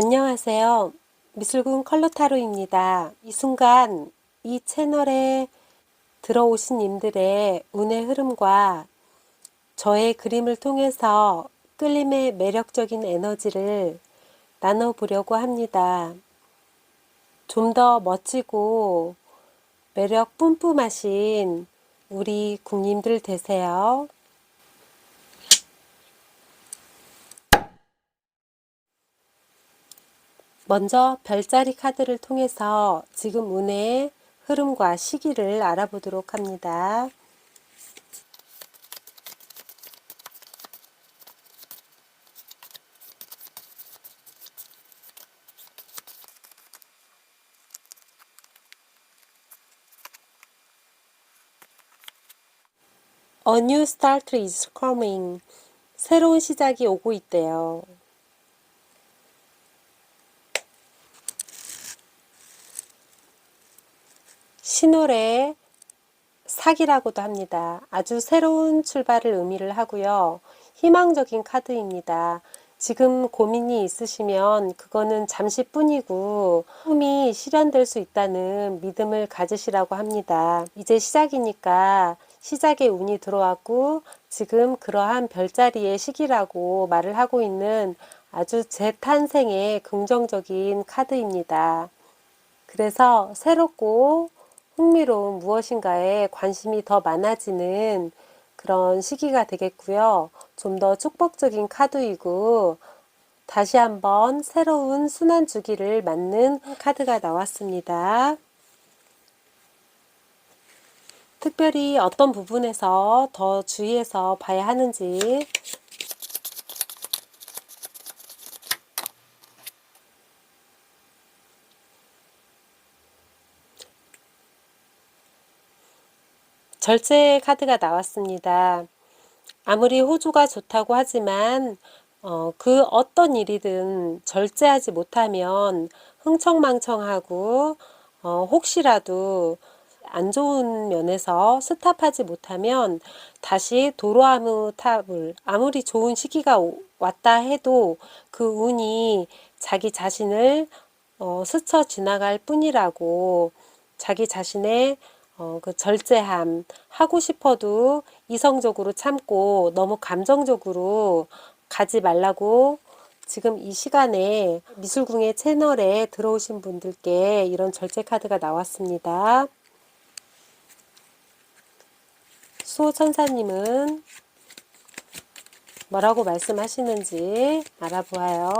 안녕하세요. 미술군 컬러타로입니다. 이 순간 이 채널에 들어오신 님들의 운의 흐름과 저의 그림을 통해서 끌림의 매력적인 에너지를 나눠보려고 합니다. 좀 더 멋지고 매력 뿜뿜하신 우리 국님들 되세요. 먼저 별자리 카드를 통해서 지금 운의 흐름과 시기를 알아보도록 합니다. A new start. 새로운 시작이 오고 있대요. 신월의 사기라고도 합니다. 아주 새로운 출발을 의미를 하고요. 희망적인 카드입니다. 지금 고민이 있으시면 그거는 잠시뿐이고 꿈이 실현될 수 있다는 믿음을 가지시라고 합니다. 이제 시작이니까 시작의 운이 들어왔고 지금 그러한 별자리의 시기라고 말을 하고 있는 아주 재탄생의 긍정적인 카드입니다. 그래서 새롭고 흥미로운 무엇인가에 관심이 더 많아지는 그런 시기가 되겠고요. 좀 더 축복적인 카드이고 다시 한번 새로운 순환 주기를 맞는 카드가 나왔습니다. 특별히 어떤 부분에서 더 주의해서 봐야 하는지 절제 카드가 나왔습니다. 아무리 호주가 좋다고 하지만 어, 그 어떤 일이든 절제하지 못하면 흥청망청하고 어, 혹시라도 안 좋은 면에서 스탑하지 못하면 다시 도로아무 탑을 아무리 좋은 시기가 왔다 해도 그 운이 자기 자신을 어, 스쳐 지나갈 뿐이라고 자기 자신의 어, 그 절제함 하고 싶어도 이성적으로 참고 너무 감정적으로 가지 말라고 지금 이 시간에 미술궁의 채널에 들어오신 분들께 이런 절제 카드가 나왔습니다. 수호 천사님은 뭐라고 말씀하시는지 알아보아요.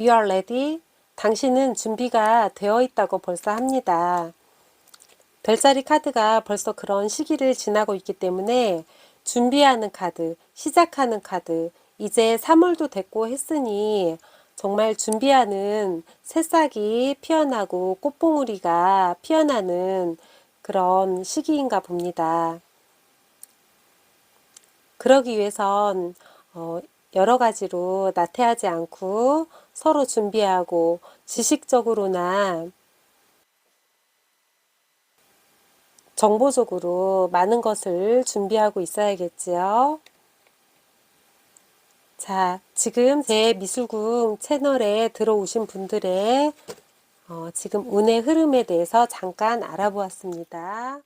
You are ready. 당신은 준비가 되어 있다고 벌써 합니다. 별자리 카드가 벌써 그런 시기를 지나고 있기 때문에 준비하는 카드, 시작하는 카드, 이제 3월도 됐고 했으니 정말 준비하는 새싹이 피어나고 꽃봉우리가 피어나는 그런 시기인가 봅니다. 그러기 위해선 어, 여러 가지로 나태하지 않고 서로 준비하고 지식적으로나 정보적으로 많은 것을 준비하고 있어야겠지요. 자, 지금 제 미술궁 채널에 들어오신 분들의 어, 지금 운의 흐름에 대해서 잠깐 알아보았습니다.